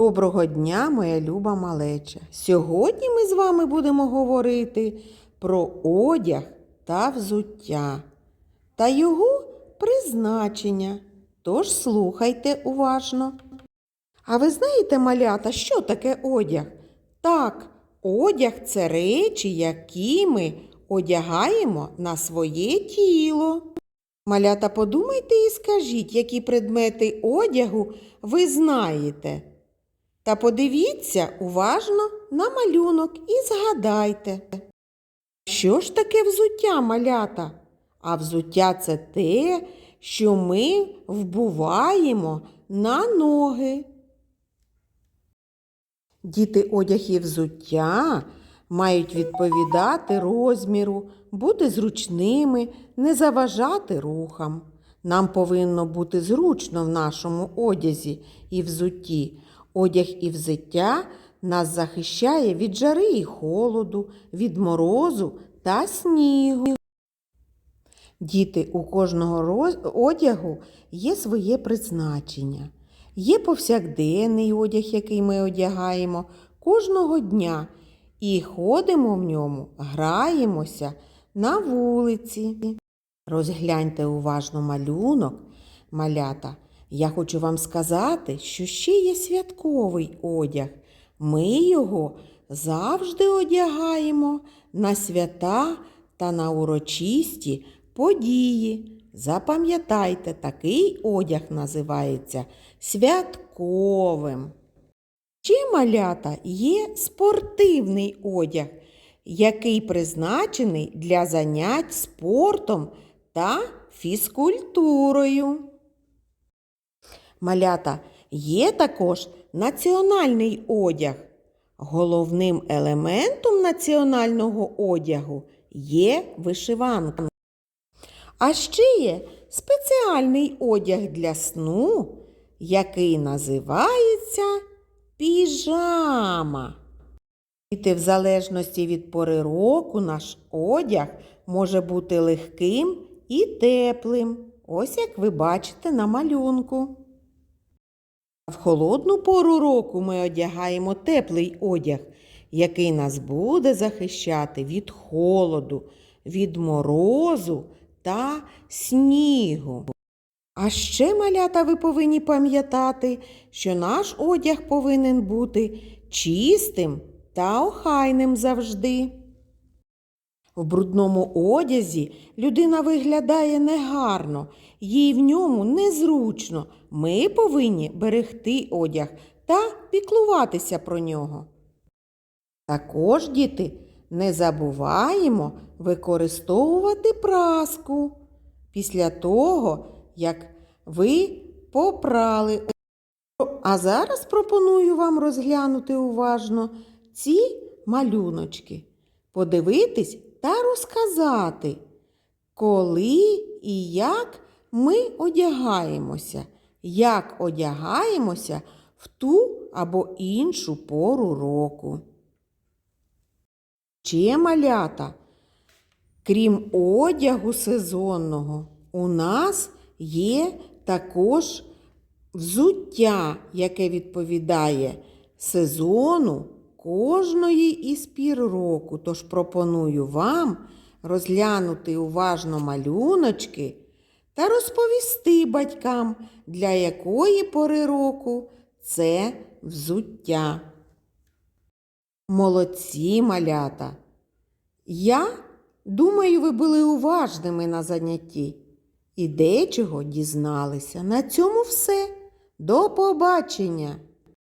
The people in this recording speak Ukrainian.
Доброго дня, моя люба малеча! Сьогодні ми з вами будемо говорити про одяг та взуття та його призначення. Тож слухайте уважно. А ви знаєте, малята, що таке одяг? Так, одяг це речі, які ми одягаємо на своє тіло. Малята, подумайте і скажіть, які предмети одягу ви знаєте. Та подивіться уважно на малюнок і згадайте. Що ж таке взуття, малята? А взуття це те, що ми вбуваємо на ноги. Діти одяг і взуття мають відповідати розміру, бути зручними, не заважати рухам. Нам повинно бути зручно в нашому одязі і взутті. Одяг і взуття нас захищає від жари і холоду, від морозу та снігу. Діти, у кожного роз- одягу є своє призначення. Є повсякденний одяг, який ми одягаємо кожного дня, і ходимо в ньому, граємося на вулиці. Розгляньте уважно малюнок, малята. Я хочу вам сказати, що ще є святковий одяг. Ми його завжди одягаємо на свята та на урочисті події. Запам'ятайте, такий одяг називається святковим. Ще малята є спортивний одяг, який призначений для занять спортом та фізкультурою. Малята є також національний одяг. Головним елементом національного одягу є вишиванка. А ще є спеціальний одяг для сну, який називається піжама. Діти, в залежності від пори року наш одяг може бути легким і теплим. Ось як ви бачите на малюнку. В холодну пору року ми одягаємо теплий одяг, який нас буде захищати від холоду, від морозу та снігу. А ще, малята, ви повинні пам'ятати, що наш одяг повинен бути чистим та охайним завжди. В брудному одязі людина виглядає негарно, їй в ньому незручно. Ми повинні берегти одяг та піклуватися про нього. Також, діти, не забуваємо використовувати праску після того, як ви попрали. А зараз пропоную вам розглянути уважно ці малюночки, подивитись та розказати, коли і як ми одягаємося, як одягаємося в ту або іншу пору року. Ще малята, крім одягу сезонного, у нас є також взуття, яке відповідає сезону кожної із пір року. Тож пропоную вам розглянути уважно малюночки та розповісти батькам, для якої пори року це взуття. Молодці малята! Я думаю, ви були уважними на занятті і дечого дізналися. На цьому все. До побачення!